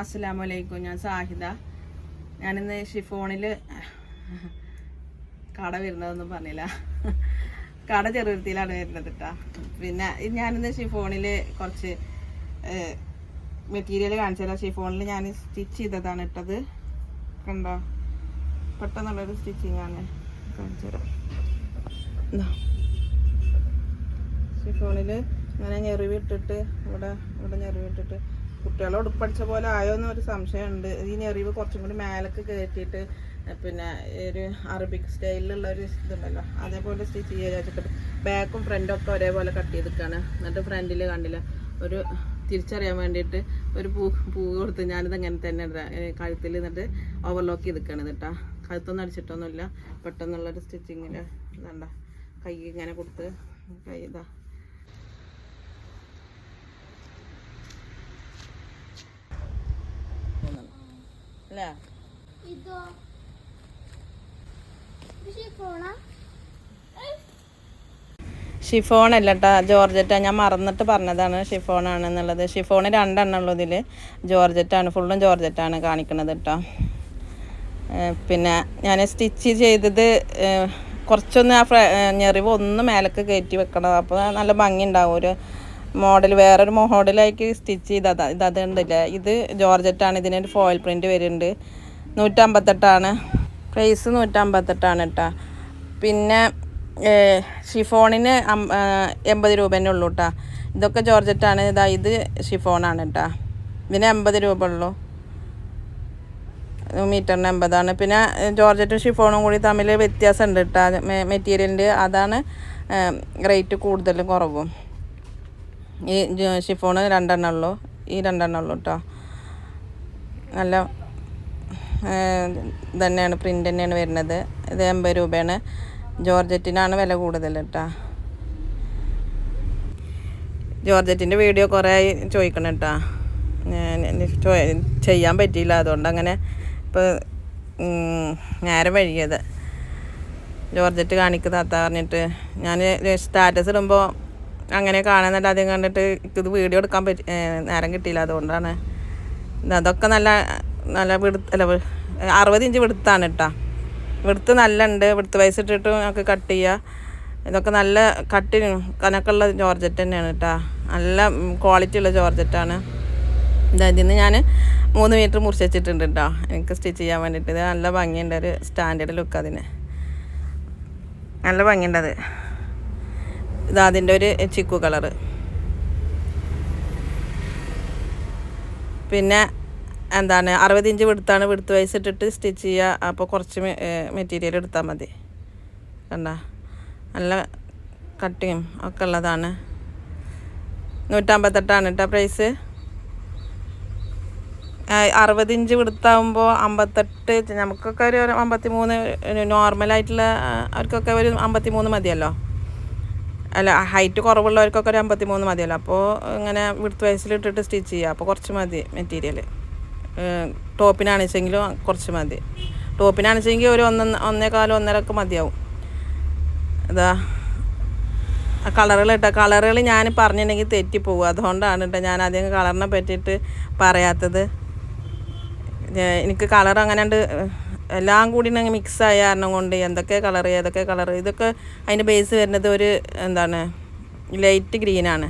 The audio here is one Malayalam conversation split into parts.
അസ്സലാമു അലൈക്കും ഞാൻ സാഹിദ. ഞാനിന്ന് ഷിഫോണിൽ കട വരുന്നതൊന്നും പറഞ്ഞില്ല. കട ചെറുത്തിയിലാണ് വരുന്നത് കേട്ടോ പിന്നെ ഞാനിന്ന് ഷിഫോണിൽ കുറച്ച് മെറ്റീരിയൽ കാണിച്ചു തരാം. ഷിഫോണിൽ ഞാൻ സ്റ്റിച്ച് ചെയ്തതാണ് ഇട്ടത്. കണ്ടോ? പെട്ടെന്നുള്ളൊരു സ്റ്റിച്ചിങ്ങാണ്. കാണിച്ചു തരാം. ഷിഫോണിൽ ഇങ്ങനെ ഞെറിവിട്ടിട്ട് ഇവിടെ ഇവിടെ ഞെറിവിട്ടിട്ട് കുട്ടികളെ ഉടുപ്പടിച്ച പോലെ ആയോ എന്നൊരു സംശയമുണ്ട്. ഈ ഞെറിവ് കുറച്ചും കൂടി മേലൊക്കെ കയറ്റിയിട്ട് പിന്നെ ഒരു അറബിക് സ്റ്റൈലിലുള്ള ഒരു ഇതുണ്ടല്ലോ. അതേപോലെ സ്റ്റിച്ച് ചെയ്യാൻ വെച്ചിട്ട് ബാക്കും ഫ്രണ്ടും ഒക്കെ ഒരേപോലെ കട്ട് ചെയ്തിരിക്കുകയാണ് എന്നിട്ട് ഫ്രണ്ടിൽ കണ്ടില്ല ഒരു തിരിച്ചറിയാൻ വേണ്ടിയിട്ട് ഒരു പൂ പൂ കൊടുത്ത് ഞാനിത് അങ്ങനെ തന്നെ കഴുത്തിൽ എന്നിട്ട് ഓവർലോക്ക് ചെയ്തിക്കാണ് കേട്ടോ കഴുത്തൊന്നും അടിച്ചിട്ടൊന്നുമില്ല. പെട്ടെന്നുള്ളൊരു സ്റ്റിച്ചിങ്ങിൽ ഇതണ്ട കൈ ഇങ്ങനെ കൊടുത്ത് കൈ ഇതാ അല്ലേ? ഇതോ. ഷിഫോൺ അല്ല കേട്ടോ ജോർജറ്റ. ഞാൻ മറന്നിട്ട് പറഞ്ഞതാണ് ഷിഫോൺ ആണെന്നുള്ളത് ഷിഫോൺ രണ്ടെണ്ണം ഉള്ളൂ ഇതിൽ ജോർജറ്റാണ് ഫുള്ളും ജോർജറ്റാണ് കാണിക്കുന്നത് കേട്ടോ പിന്നെ ഞാൻ സ്റ്റിച്ച് ചെയ്തത് കുറച്ചൊന്ന് ആ ഫ്ര- ഞെറിവ് ഒന്ന് മേലക്ക് കയറ്റി വെക്കണം അപ്പോൾ നല്ല ഭംഗി ഉണ്ടാവും ഒരു മോഡൽ വേറൊരു മോഡലായിട്ട് സ്റ്റിച്ച് ചെയ്തതാ ഇത് അതുണ്ടല്ല ഇത് ജോർജറ്റാണ് ഇതിനൊരു ഫോയിൽ പ്രിന്റ് വരുന്നുണ്ട്. നൂറ്റമ്പത്തെട്ടാണ്. പ്രൈസ് നൂറ്റമ്പത്തെട്ടാണ് കേട്ടോ പിന്നെ ഷിഫോണിന് എൺപത് രൂപേനെ ഉള്ളൂ കേട്ടോ ഇതൊക്കെ ജോർജറ്റാണ് ഇതാ ഇത് ഷിഫോണാണ് കേട്ടോ ഇതിന് എൺപത് രൂപ ഉള്ളൂ. മീറ്ററിന് എൺപതാണ്. പിന്നെ ജോർജറ്റും ഷിഫോണും കൂടി തമ്മിൽ വ്യത്യാസമുണ്ട് കേട്ടോ മെറ്റീരിയലിന്റെ അതാണ് റേറ്റ് കൂടുതലും കുറവും. ഈ ഷിഫോണ് രണ്ടെണ്ണം ഉള്ളൂ. ഈ രണ്ടെണ്ണം ഉള്ളൂ കേട്ടോ നല്ല തന്നെയാണ് പ്രിന്റ് തന്നെയാണ് വരുന്നത്. ഇത് എൺപത് രൂപയാണ്. ജോർജറ്റിനാണ് വില കൂടുതൽ കേട്ടോ ജോർജറ്റിന്റെ വീഡിയോ കുറേ ചോദിക്കണം കേട്ടോ ചെയ്യാൻ പറ്റിയില്ല. അതുകൊണ്ട് അങ്ങനെ ഇപ്പോൾ നേരെ വഴിയത് ജോർജറ്റ് കാണിക്കുന്നത് താത്ത പറഞ്ഞിട്ട്. ഞാൻ സ്റ്റാറ്റസ് ഇടുമ്പോൾ അങ്ങനെ കാണുന്നില്ല. ആദ്യം കണ്ടിട്ട് ഇത് വീഡിയോ എടുക്കാൻ പറ്റി നേരം കിട്ടിയില്ല അതുകൊണ്ടാണ്. അതൊക്കെ നല്ല നല്ല വിടുത്ത് അല്ല അറുപത് ഇഞ്ച് വിടുത്താണ് കേട്ടോ വിടുത്ത് നല്ല ഉണ്ട് വിടുത്ത് വയസ്സ് ഇട്ടിട്ട് നമുക്ക് കട്ട് ചെയ്യുക ഇതൊക്കെ നല്ല കട്ടി കനക്കുള്ള ജോർജറ്റ് തന്നെയാണ് കേട്ടോ നല്ല ക്വാളിറ്റി ഉള്ള ജോർജറ്റാണ് ഇതാ നിന്ന് ഞാൻ മൂന്ന് മീറ്റർ മുറിച്ച് വെച്ചിട്ടുണ്ട് കേട്ടോ എനിക്ക് സ്റ്റിച്ച് ചെയ്യാൻ വേണ്ടിയിട്ട് ഇത് നല്ല ഭംഗിയുണ്ട്. ഒരു സ്റ്റാൻഡേർഡ് ലുക്ക് അതിന്. നല്ല ഭംഗിയുണ്ട് അത്. ഇതാ അതിന്റെ ഒരു ചിക്കു കളറ്. പിന്നെ എന്താണ് അറുപത് ഇഞ്ച് വിടുത്താണ് വിടുത്ത് വയസ്സ് ഇട്ടിട്ട് സ്റ്റിച്ച് ചെയ്യുക. അപ്പോൾ കുറച്ച് മെറ്റീരിയൽ എടുത്താൽ മതി. കണ്ട? നല്ല കട്ടിങ്ങും ഒക്കെ ഉള്ളതാണ്. നൂറ്റമ്പത്തെട്ടാണ് കേട്ടോ പ്രൈസ്. അറുപത് ഇഞ്ച് വിടുത്താകുമ്പോൾ അമ്പത്തെട്ട് നമുക്കൊക്കെ ഒരു അമ്പത്തി മൂന്ന് നോർമലായിട്ടുള്ള അവർക്കൊക്കെ ഒരു അമ്പത്തി മൂന്ന് മതിയല്ലോ. അല്ല ഹൈറ്റ് കുറവുള്ളവർക്കൊക്കെ ഒരു അമ്പത്തി മൂന്ന് മതിയല്ലോ. അപ്പോൾ ഇങ്ങനെ വിടുത്ത് വയസ്സിലിട്ടിട്ട് സ്റ്റിച്ച് ചെയ്യുക അപ്പോൾ കുറച്ച് മതി മെറ്റീരിയൽ ടോപ്പിനാണെച്ചെങ്കിലും കുറച്ച് മതി. ടോപ്പിനാണെച്ചെങ്കിൽ ഒരു ഒന്ന് ഒന്നേകാലം ഒന്നരക്ക് മതിയാവും. അതാ. ആ കളറുകൾ ഇട്ട കളറുകൾ ഞാൻ പറഞ്ഞിട്ടുണ്ടെങ്കിൽ തെറ്റിപ്പോകും അതുകൊണ്ടാണ് കേട്ടോ ഞാൻ അധികം കളറിനെ പറ്റിയിട്ട് പറയാത്തത്. എനിക്ക് കളർ അങ്ങനെ ഉണ്ട് എല്ലാം കൂടി മിക്സ് ആയ കാരണം കൊണ്ട് എന്തൊക്കെ കളർ ഏതൊക്കെ കളർ ഇതൊക്കെ അതിന്റെ ബേസ് വരുന്നത് ഒരു എന്താണ് ലൈറ്റ് ഗ്രീനാണ്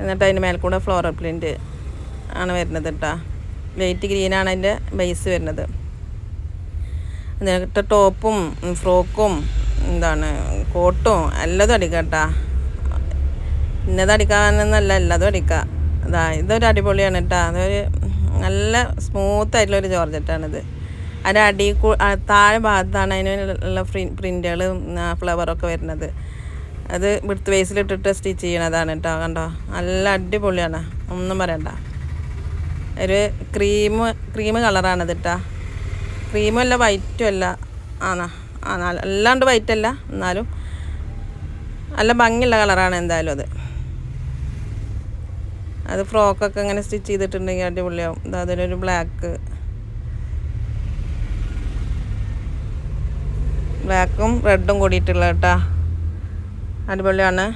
എന്നിട്ട് അതിന്റെ മേൽക്കൂടെ കൂടെ ഫ്ലോറൽ പ്രിന്റ് ആണ് വരുന്നത് കേട്ടോ ലൈറ്റ് ഗ്രീനാണ് അതിന്റെ ബേസ് വരുന്നത്. എന്നിട്ട് ടോപ്പും ഫ്രോക്കും എന്താണ് കോട്ടും എല്ലാതും അടിക്കാം കേട്ടാ ഇന്നത് അടിക്കാമെന്നല്ല എല്ലാതും അടിക്കാം. അതാ ഇതൊരു അടിപൊളിയാണ് കേട്ടോ അതൊരു നല്ല സ്മൂത്ത് ആയിട്ടുള്ള ഒരു ജോർജറ്റാണിത്. അതിന്റെ അടി താഴെ ഭാഗത്താണ് അതിന് ഉള്ള ഫ്രീ പ്രിന്റുകൾ ഫ്ലവറൊക്കെ വരുന്നത്. അത് വിടുത്ത് വേസിലിട്ടിട്ട് സ്റ്റിച്ച് ചെയ്യണതാണ് കേട്ടോ കണ്ടോ? നല്ല അടിപൊളിയാണ് ഒന്നും പറയണ്ട. ഒരു ക്രീം ക്രീം കളറാണത് കേട്ടോ. ക്രീമും അല്ല വൈറ്റും അല്ല. ആണോ? ആ അല്ലാണ്ട് വൈറ്റ് അല്ല എന്നാലും നല്ല ഭംഗിയുള്ള കളറാണ് എന്തായാലും അത്. അത് ഫ്രോക്കൊക്കെ ഇങ്ങനെ സ്റ്റിച്ച് ചെയ്തിട്ടുണ്ടെങ്കിൽ അടിപൊളിയാവും. അതൊരു ബ്ലാക്ക് ബ്ലാക്കും റെഡും കൂടിയിട്ടുള്ള കേട്ടോ. അടിപൊളിയാണ്.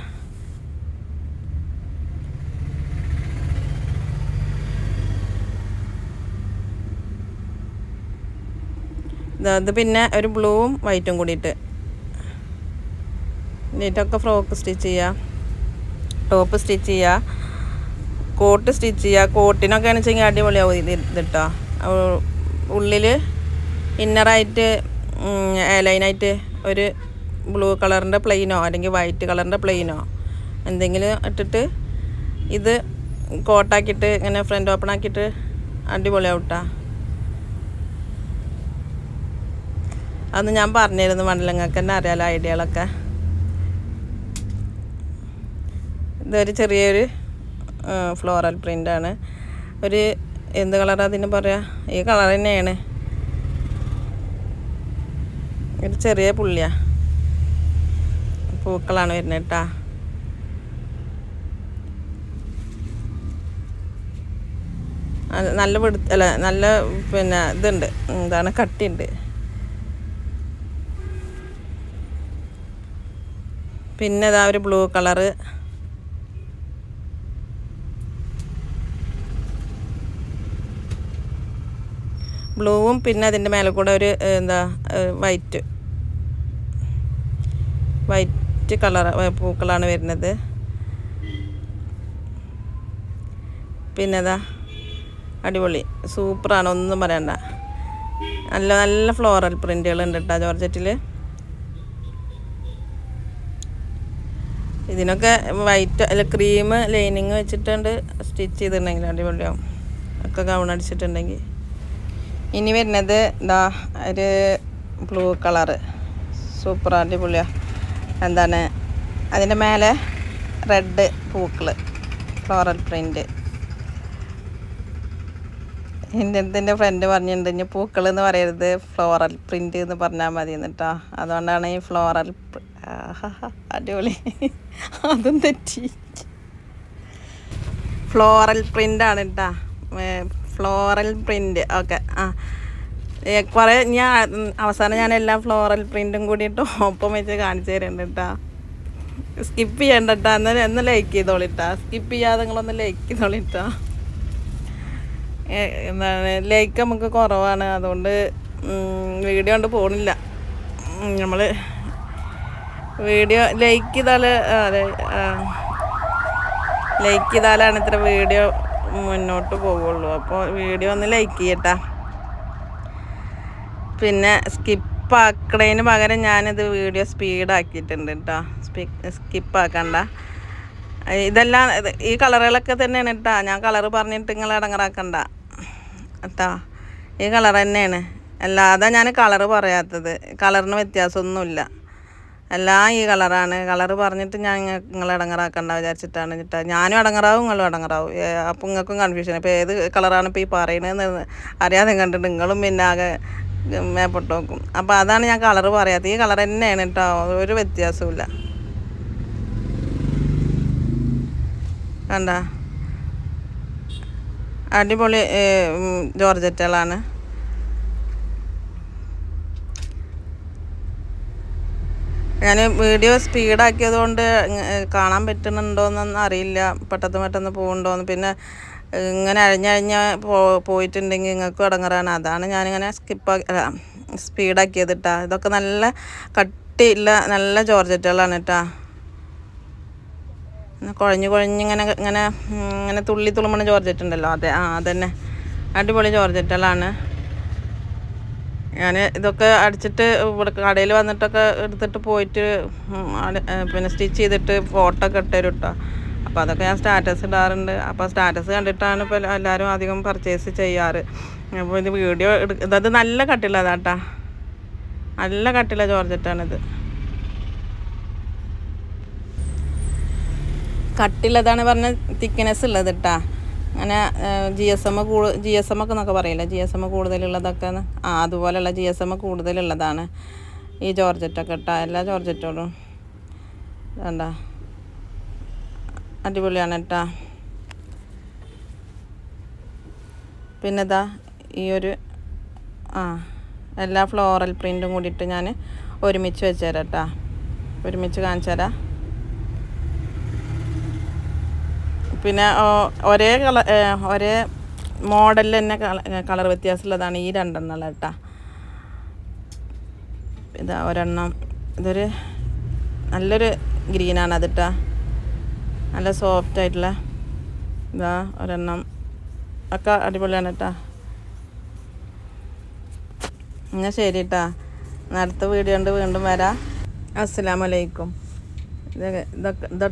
ഇത് പിന്നെ ഒരു ബ്ലൂവും വൈറ്റും കൂടിയിട്ട്. നീറ്റൊക്കെ ഫ്രോക്ക് സ്റ്റിച്ച് ചെയ്യുക ടോപ്പ് സ്റ്റിച്ച് ചെയ്യുക കോട്ട് സ്റ്റിച്ച് ചെയ്യുക കോട്ടിനൊക്കെ ആണെന്ന് വെച്ചെങ്കിൽ അടിപൊളിയാവും ഇത് ഇതിട്ടോ ഉള്ളിൽ ഇന്നറായിട്ട് ലൈനായിട്ട് ഒരു ബ്ലൂ കളറിന്റെ പ്ലെയിനോ അല്ലെങ്കിൽ വൈറ്റ് കളറിന്റെ പ്ലെയിനോ എന്തെങ്കിലും ഇട്ടിട്ട് ഇത് കോട്ടാക്കിയിട്ട് ഇങ്ങനെ ഫ്രണ്ട് ഓപ്പൺ ആക്കിയിട്ട് അടിപൊളിയാവും കേട്ടോ അന്ന് ഞാൻ പറഞ്ഞിരുന്നു മണ്ഡലങ്ങൾക്ക് തന്നെ അറിയാലോ ഐഡിയകളൊക്കെ. ഇതൊരു ചെറിയൊരു ഫ്ലോറൽ പ്രിന്റാണ് ഒരു എന്ത് കളറാണ് അതിന് പറയുക ഈ കളർ തന്നെയാണ്. ഒരു ചെറിയ പുള്ളിയാ. പൂക്കളാണ് വരുന്നത് കേട്ടാ നല്ല വെടു അല്ല നല്ല പിന്നെ ഇതുണ്ട്. എന്താണ്? കട്ടിയുണ്ട്. പിന്നെ ഇതാ ഒരു ബ്ലൂ കളറ്. ബ്ലൂവും പിന്നെ അതിന്റെ മേലെ കൂടെ ഒരു എന്താ വൈറ്റ്. വൈറ്റ് കളർ പൂക്കളാണ് വരുന്നത്. പിന്നെ ഇതാ അടിപൊളി. സൂപ്പറാണ് ഒന്നും പറയണ്ട. നല്ല നല്ല ഫ്ലോറൽ പ്രിന്റുകൾ ഉണ്ട് കേട്ടോ ജോർജറ്റിൽ ഇതിനൊക്കെ വൈറ്റ് അല്ല ക്രീം ലൈനിങ് വെച്ചിട്ടുണ്ട് സ്റ്റിച്ച് ചെയ്തിട്ടുണ്ടെങ്കിൽ അടിപൊളിയാവും. ഒക്കെ ഗൗൺ അടിച്ചിട്ടുണ്ടെങ്കിൽ. ഇനി വരുന്നത് എന്താ ഒരു ബ്ലൂ കളറ് സൂപ്പർ അടിപൊളിയാണ് എന്താണ്? അതിന്റെ മേലെ റെഡ് പൂക്കൾ ഫ്ലോറൽ പ്രിന്റ് എന്റെ അടുത്ത് ഫ്രണ്ട് പറഞ്ഞിട്ടുണ്ട് ഇനി പൂക്കൾ എന്ന് പറയരുത്. ഫ്ലോറൽ പ്രിന്റ് എന്ന് പറഞ്ഞാൽ മതി എന്നിട്ടാ. അതുകൊണ്ടാണ് ഈ ഫ്ലോറൽ അടിപൊളി. അതും തെറ്റി. ഫ്ലോറൽ പ്രിന്റ് ആണ് കേട്ടാ ഫ്ലോറൽ പ്രിന്റ് ഓക്കെ ആ. കുറേ ഞാൻ അവസാനം ഞാൻ എല്ലാ ഫ്ലോറൽ പ്രിന്റും കൂടിയിട്ട് ഒപ്പം വെച്ച് കാണിച്ചു തരുന്നുണ്ട് കേട്ടാ സ്കിപ്പ് ചെയ്യണ്ട കേട്ടാ എന്നാൽ ഒന്ന് ലൈക്ക് ചെയ്തോളിട്ടാ സ്കിപ്പ് ചെയ്യാതെ നിങ്ങളൊന്ന് ലൈക്ക് ചെയ്തോളിട്ടാ എന്താണ് ലൈക്ക് നമുക്ക് കുറവാണ്. അതുകൊണ്ട് വീഡിയോ കൊണ്ട് പോണില്ല. നമ്മൾ വീഡിയോ ലൈക്ക് ചെയ്താൽ അതെ ലൈക്ക് ചെയ്താലാണ് ഇത്ര വീഡിയോ മുന്നോട്ട് പോവുള്ളൂ. അപ്പോൾ വീഡിയോ ഒന്ന് ലൈക്ക് ചെയ്യട്ടാ. പിന്നെ സ്കിപ്പാക്കണതിന് പകരം ഞാനിത് വീഡിയോ സ്പീഡാക്കിയിട്ടുണ്ട് കേട്ടോ സ്കിപ്പാക്കണ്ട ഇതെല്ലാം ഈ കളറുകളൊക്കെ തന്നെയാണ് കേട്ടോ ഞാൻ കളറ് പറഞ്ഞിട്ട് നിങ്ങൾ ഇടങ്ങറാക്കണ്ട കേട്ടോ ഈ കളർ തന്നെയാണ്. അല്ലാതെ ഞാൻ കളറ് പറയാത്തത്. കളറിന് വ്യത്യാസമൊന്നുമില്ല. എല്ലാം ഈ കളറാണ്. കളർ പറഞ്ഞിട്ട് ഞാൻ നിങ്ങൾ ഇടങ്ങറാക്കണ്ട വിചാരിച്ചിട്ടാണ്. കേട്ടോ ഞാനും ഇടങ്ങറാവും നിങ്ങളും ഇടങ്ങറാവും. അപ്പം നിങ്ങൾക്കും കൺഫ്യൂഷൻ ഇപ്പം ഏത് കളറാണ് ഇപ്പോൾ ഈ പറയണതെന്ന് അറിയാതെ കണ്ടിട്ട് നിങ്ങളും പിന്നെ ആകെ മേപ്പൊട്ട് നോക്കും. അപ്പോൾ അതാണ് ഞാൻ കളർ പറയാത്തത് ഈ കളർ തന്നെയാണ് കേട്ടോ ഒരു വ്യത്യാസമില്ല കണ്ട? അടിപൊളി ജോർജറ്റുകളാണ്. ഞാൻ വീഡിയോ സ്പീഡാക്കിയത് കൊണ്ട് കാണാൻ പറ്റുന്നുണ്ടോയെന്നൊന്നും അറിയില്ല. പെട്ടെന്ന് പെട്ടെന്ന് പോകുന്നുണ്ടോയെന്ന് പിന്നെ ഇങ്ങനെ അഴിഞ്ഞഴിഞ്ഞ് പോ പോയിട്ടുണ്ടെങ്കിൽ നിങ്ങൾക്ക് ഇടങ്ങറാണ് അതാണ് ഞാനിങ്ങനെ സ്കിപ്പാക്കി സ്പീഡാക്കിയത് കേട്ടാ ഇതൊക്കെ നല്ല കട്ടിയില്ല നല്ല ജോർജറ്റുകളാണ് കേട്ടാ കുഴഞ്ഞ് കുഴഞ്ഞ് ഇങ്ങനെ ഇങ്ങനെ തുള്ളി തുളുമ്പണ ജോർജറ്റ് ഉണ്ടല്ലോ അതെ ആ അതന്നെ. അടിപൊളി ജോർജറ്റുകളാണ്. ഞാൻ ഇതൊക്കെ അടിച്ചിട്ട് ഇവിടെ കടയിൽ വന്നിട്ടൊക്കെ എടുത്തിട്ട് പോയിട്ട് പിന്നെ സ്റ്റിച്ച് ചെയ്തിട്ട് ഫോട്ടോ ഒക്കെ ഇട്ടുതരും കേട്ടോ അപ്പോൾ അതൊക്കെ ഞാൻ സ്റ്റാറ്റസ് ഇടാറുണ്ട്. അപ്പോൾ സ്റ്റാറ്റസ് കണ്ടിട്ടാണ് ഇപ്പോൾ എല്ലാവരും അധികം പർച്ചേസ് ചെയ്യാറ്. അപ്പോൾ ഇത് വീഡിയോ എടുക്ക അത് നല്ല കട്ടിലതാട്ടാ നല്ല കട്ടിയുള്ള ജോർജറ്റാണിത്. കട്ടിയുള്ളതാണ് പറഞ്ഞ തിക്നെസ് ഉള്ളത് കേട്ടാ അങ്ങനെ ജി എസ് എം കൂടു ജി എസ് എം ഒക്കെ എന്നൊക്കെ പറയില്ല? ജി എസ് എം കൂടുതലുള്ളതൊക്കെ ആ അതുപോലെയുള്ള ജി എസ് എം കൂടുതലുള്ളതാണ്. ഈ ജോർജറ്റൊക്കെ ഇട്ടാ എല്ലാ ജോർജറ്റോടും. വേണ്ട. അടിപൊളിയാണ് കേട്ടാ പിന്നെ ഇതാ ഈ ഒരു ആ എല്ലാ ഫ്ലോറൽ പ്രിന്റും കൂടിയിട്ട് ഞാൻ ഒരുമിച്ച് വെച്ചുതരാം കേട്ടാ ഒരുമിച്ച് കാണിച്ചു തരാം പിന്നെ ഒരേ കളർ ഒരേ മോഡലിൽ തന്നെ കളർ വ്യത്യാസമുള്ളതാണ് ഈ രണ്ടെണ്ണം കേട്ടാ. ഇതാ ഒരെണ്ണം. ഇതൊരു നല്ലൊരു ഗ്രീനാണ് അതിട്ടാ. നല്ല സോഫ്റ്റ് ആയിട്ടുള്ള. ഇതാ ഒരെണ്ണം. ഒക്കെ അടിപൊളിയാണ് കേട്ടാ. എന്നാൽ ശരി കേട്ടാ. അടുത്ത വീഡിയോ കൊണ്ട് വീണ്ടും വരാം. അസ്സാം വലൈക്കും ഇതൊക്കെ ഇത്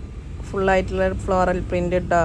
ഫുള്ളായിട്ടുള്ള ഫ്ലോറൽ പ്രിന്റ് കേട്ടോ